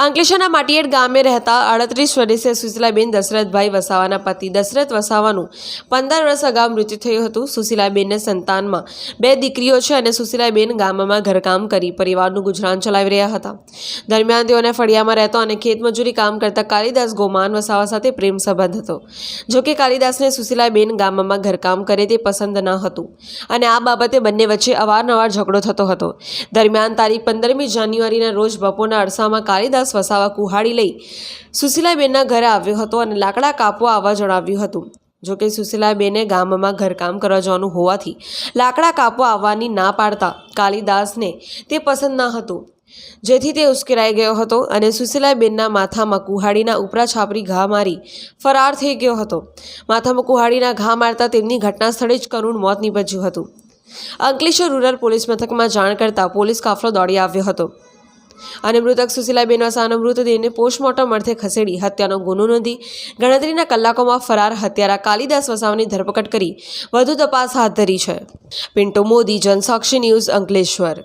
અંકલેશ્વરના માટીએડ ગામે રહેતા અડત્રીસ વર્ષીય સુશીલાબેન દશરથભાઈ વસાવાના પતિ દશરથ વસાવાનું પંદર વર્ષ અગાઉ મૃત્યુ થયું હતું. સુશીલાબેનને સંતાનમાં બે દીકરીઓ છે અને સુશીલાબેન ગામમાં ઘરકામ કરી પરિવારનું ગુજરાન ચલાવી રહ્યા હતા. દરમિયાન તેઓને ફળિયામાં રહેતો અને ખેતમજૂરી કામ કરતા કાલિદાસ ગોમાન વસાવા સાથે પ્રેમ સંબંધ હતો. જો કે કાલિદાસને સુશીલાબેન ગામમાં ઘરકામ કરે તે પસંદ ન હતું અને આ બાબતે બંને વચ્ચે અવારનવાર ઝઘડો થતો હતો. દરમિયાન તારીખ પંદરમી જાન્યુઆરીના રોજ બપોરના અરસામાં કાલિદાસ વસાવા કુહાડી લઈ સુશીલાબેનના ઘરે આવ્યો હતો અને લાકડા કાપવા આવવા જણાવ્યું હતું. જોકે સુશીલાબેને ગામમાં ઘરકામ કરવા જવાનું હોવાથી લાકડા કાપવા આવવાની ના પાડતા કાલિદાસને તે પસંદ ન હતું. જેથી તે ઉશ્કેરાઈ ગયો હતો અને સુશીલાબેનના માથામાં કુહાડીના ઉપરા છાપરી ઘા મારી ફરાર થઈ ગયો હતો. માથામાં કુહાડીના ઘા મારતા તેમની ઘટના સ્થળે જ કરુણ મોત નીપજ્યું હતું. અંકલેશ્વર રૂરલ પોલીસ મથકમાં જાણ કરતા પોલીસ કાફલો દોડી આવ્યો હતો. અને મૃતક સુશીલાબેન વસાવાનો મૃતદેહને પોસ્ટમોર્ટમ અર્થે ખસેડી હત્યાનો ગુનો નોંધી ગણતરીના કલાકોમાં ફરાર હત્યારા કાલિદાસ વસાવાની ધરપકડ કરી વધુ તપાસ હાથ ધરી છે. પિન્ટો મોદી, જનસાક્ષી ન્યૂઝ અંકલેશ્વર.